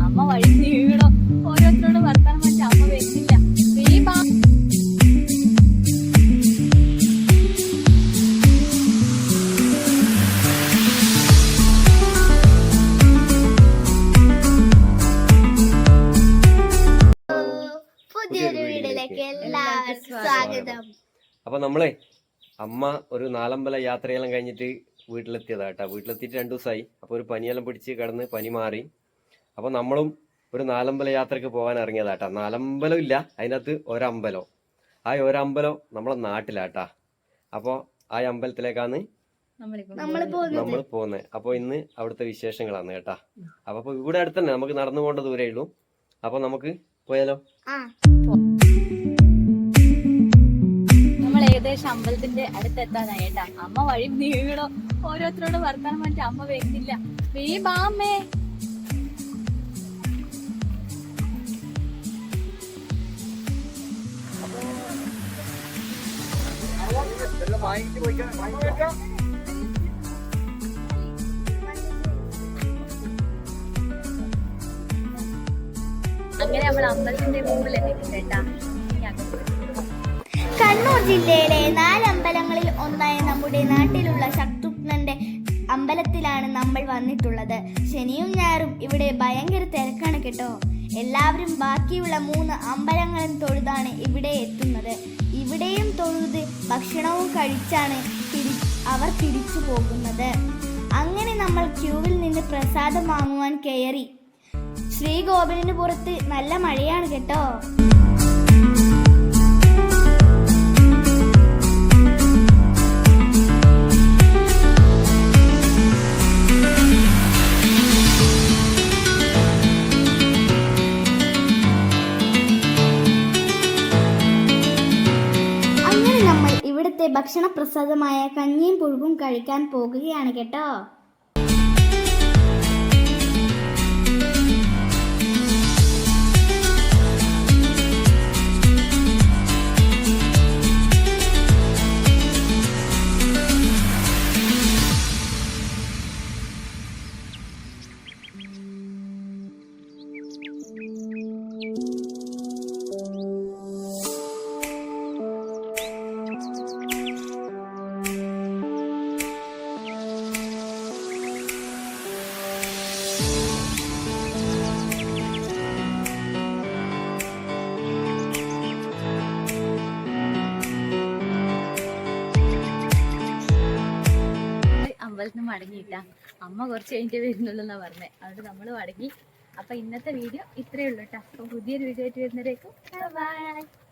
അമ്മ വഴി എല്ലാവർക്കും സ്വാഗതം. അപ്പൊ നമ്മളെ അമ്മ ഒരു നാലമ്പല യാത്രയെല്ലാം കഴിഞ്ഞിട്ട് വീട്ടിലെത്തിയതാ കേട്ടോ വീട്ടിലെത്തിയിട്ട് രണ്ടു ദിവസമായി അപ്പോൾ ഒരു പനിയെല്ലാം പിടിച്ച് കിടന്ന് പനി മാറി. അപ്പോൾ നമ്മളും ഒരു നാലമ്പല യാത്രയ്ക്ക് പോകാൻ ഇറങ്ങിയതാ കേട്ടോ നാലമ്പലം ഇല്ല അതിനകത്ത് ഒരമ്പലം. ആ ഒരമ്പലം നമ്മളെ നാട്ടിലാട്ടാ. അപ്പോൾ ആ അമ്പലത്തിലേക്കാണ് നമ്മൾ പോകുന്നത് അപ്പോൾ ഇന്ന് അവിടുത്തെ വിശേഷങ്ങളാണ് കേട്ടാ. അപ്പോൾ അപ്പോൾ ഇവിടെ അടുത്തന്നെ. നമുക്ക് നടന്നു പോകേണ്ട ദൂരേ ഉള്ളൂ. അപ്പോൾ നമുക്ക് പോയാലോ? ഏകദേശം അമ്പലത്തിന്റെ അടുത്തെത്താനായി കേട്ടാ അമ്മ വഴി നീങ്ങണോ ഓരോരുത്തരോട് വർത്താനം പറഞ്ഞിട്ട് അമ്മ വരുന്നില്ല വീ ബാമ്മേ അങ്ങനെ നമ്മൾ അമ്പലത്തിന്റെ മുമ്പിൽ എത്തിയിട്ടുണ്ട് കേട്ടാ. കണ്ണൂർ ജില്ലയിലെ നാല് അമ്പലങ്ങളിൽ ഒന്നായ നമ്മുടെ നാട്ടിലുള്ള ശക്തുഘ്നന്റെ അമ്പലത്തിലാണ് നമ്മൾ വന്നിട്ടുള്ളത്. ശനിയും ഞായറും ഇവിടെ ഭയങ്കര തിരക്കാണ് കേട്ടോ. എല്ലാവരും ബാക്കിയുള്ള മൂന്ന് അമ്പലങ്ങളും തൊഴുതാണ് ഇവിടെ എത്തുന്നത്. ഇവിടെയും തൊഴുത് ഭക്ഷണവും കഴിച്ചാണ് തിരി അവർ തിരിച്ചു പോകുന്നത്. അങ്ങനെ നമ്മൾ ക്യൂവിൽ നിന്ന് പ്രസാദം വാങ്ങുവാൻ കയറി. ശ്രീകോവിലിന് പുറത്ത് നല്ല മഴയാണ് കേട്ടോ. ഇവിടുത്തെ ഭക്ഷണപ്രസാദമായ കഞ്ഞിയും പുഴുവും കഴിക്കാൻ പോകുകയാണ് കേട്ടോ. അമ്പലത്തിൽ നിന്ന് മടങ്ങിയിട്ട. അമ്മ കുറച്ച് കഴിഞ്ഞിട്ട് വരുന്നുള്ളൂ എന്നാ പറഞ്ഞത് അതുകൊണ്ട് നമ്മൾ മടങ്ങി. അപ്പൊ ഇന്നത്തെ വീഡിയോ ഇത്രയേ ഉള്ളൂ കേട്ടോ അപ്പൊ പുതിയൊരു വീഡിയോ ആയിട്ട് വരുന്നവരേക്കും ബൈ